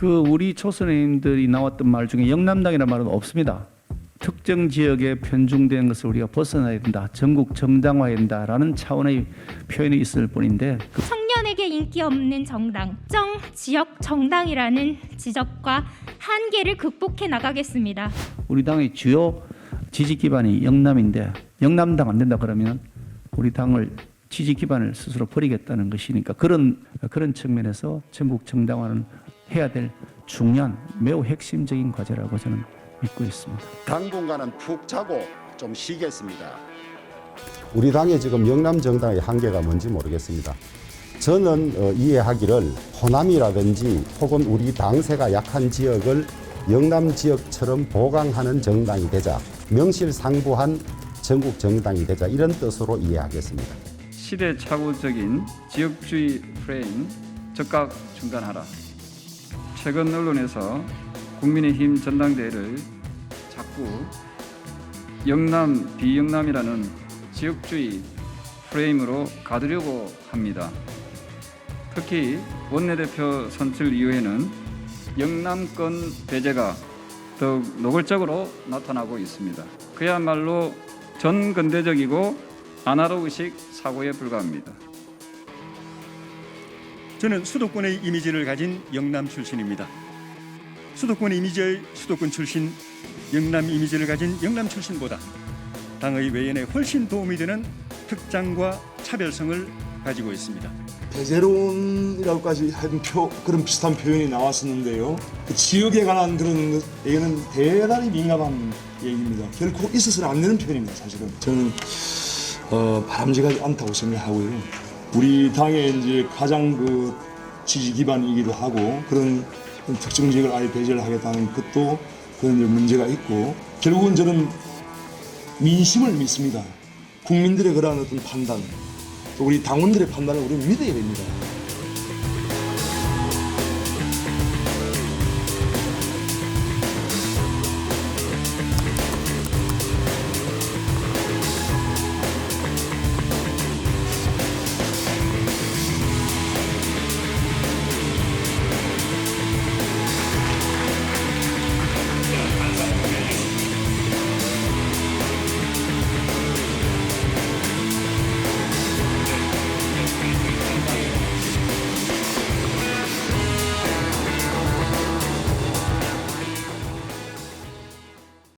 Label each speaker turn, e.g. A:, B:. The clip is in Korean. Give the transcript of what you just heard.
A: 그 우리 초선의원들이 나왔던 말 중에 영남당이라는 말은 없습니다. 특정 지역에 편중된 것을 우리가 벗어나야 된다. 전국 정당화해야 된다라는 차원의 표현이 있을 뿐인데 그
B: 청년에게 인기 없는 정당, 정 지역 정당이라는 지적과 한계를 극복해 나가겠습니다.
A: 우리 당의 주요 지지 기반이 영남인데 영남당 안 된다 그러면 우리 당을 지지 기반을 스스로 버리겠다는 것이니까 그런 그런 측면에서 전국 정당화는 해야 될 중요한 매우 핵심적인 과제라고 저는 믿고 있습니다.
C: 당분간은 푹 자고 좀 쉬겠습니다.
D: 우리 당의 지금 영남 정당의 한계가 뭔지 모르겠습니다. 저는 어, 이해하기를 호남이라든지 혹은 우리 당세가 약한 지역을 영남 지역처럼 보강하는 정당이 되자 명실상부한 전국 정당이 되자 이런 뜻으로 이해하겠습니다.
E: 시대착오적인 지역주의 프레임 즉각 중단하라. 최근 언론에서 국민의힘 전당대회를 자꾸 영남 비영남이라는 지역주의 프레임으로 가두려고 합니다. 특히 원내대표 선출 이후에는 영남권 배제가 더욱 노골적으로 나타나고 있습니다. 그야말로 전근대적이고 아날로그식 사고에 불과합니다.
F: 저는 수도권의 이미지를 가진 영남 출신입니다. 수도권 이미지의 수도권 출신, 영남 이미지를 가진 영남 출신보다 당의 외연에 훨씬 도움이 되는 특장과 차별성을 가지고 있습니다.
G: 대제론이라고까지 한 표, 그런 비슷한 표현이 나왔었는데요. 그 지역에 관한 그런 것, 얘기는 대단히 민감한 얘기입니다. 결코 있어서는 안 되는 표현입니다, 사실은. 저는 어, 바람직하지 않다고 생각하고요. 우리 당의 이제 가장 그 지지 기반이기도 하고 그런 특정 지역을 아예 배제를 하겠다는 것도 그런 문제가 있고 결국은 저는 민심을 믿습니다. 국민들의 그러한 어떤 판단, 또 우리 당원들의 판단을 우리는 믿어야 됩니다.